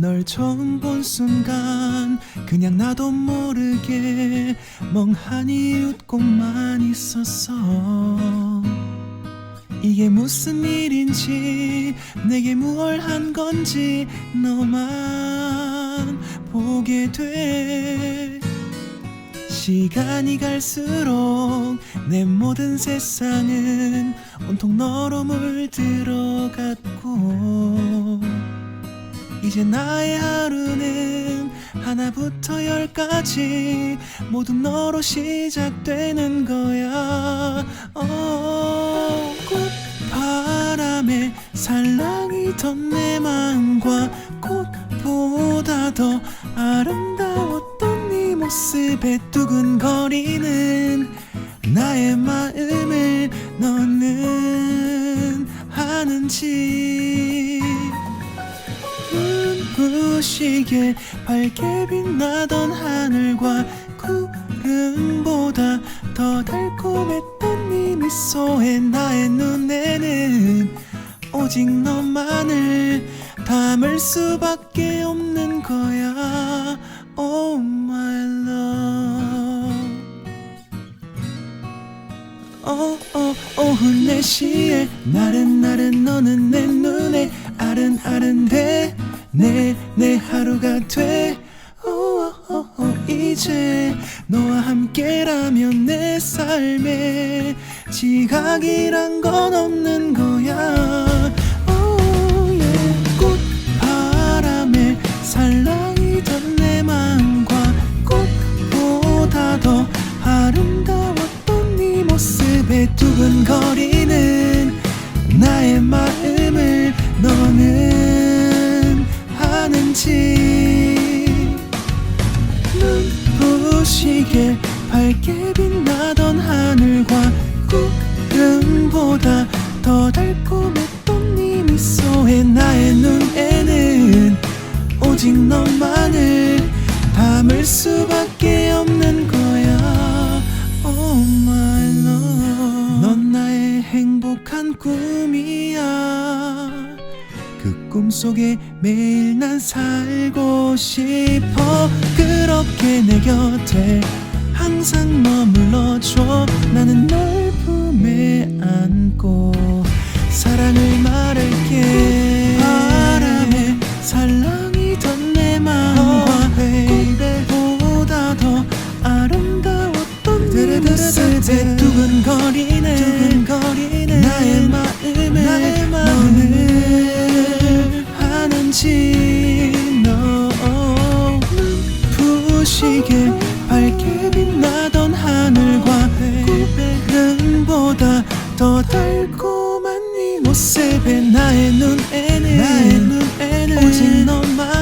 널 처음 본 순간 그냥 나도 모르게 멍하니 웃고만 있었어. 이게 무슨 일인지 내게 무얼 한 건지 너만 보게 돼. 시간이 갈수록 내 모든 세상은 온통 너로 물들어갔고 이제 나의 하루는 하나부터 열까지 모두 너로 시작되는 거야. 어, 꽃바람에 살랑이던 내 마음과 꽃보다 더 아름다웠던 네 모습에 두근거리는 나의 마음을 너는 아는지 눈부시게 밝게 빛나던 하늘과 구름보다 더 달콤했던 네 미소에 나의 눈에는 오직 너만을 담을 수밖에 없는 거야. Oh my love. 어, 어, 오후 4시에 나른나른 너는 내 눈에 아른아른대 내, 내 하루가 돼 이제 너와 함께라면 내 삶에 지각이란 건 없는 거야 오, 예. 꽃바람에 살랑이던 내 마음과 꽃보다 더 아름다웠던 네 모습에 두근거리는 나의 마음을 너는 꿈이야. 그 꿈속에 매일 난 살고 싶어. 그렇게 내 곁에 항상 머물러줘. 나는 널 품에 안고 사랑을 지게 밝게 빛나던 하늘과 꿈보다 더 달콤한 이 모습에 나의 눈에는, 나의 눈에는 오직 너만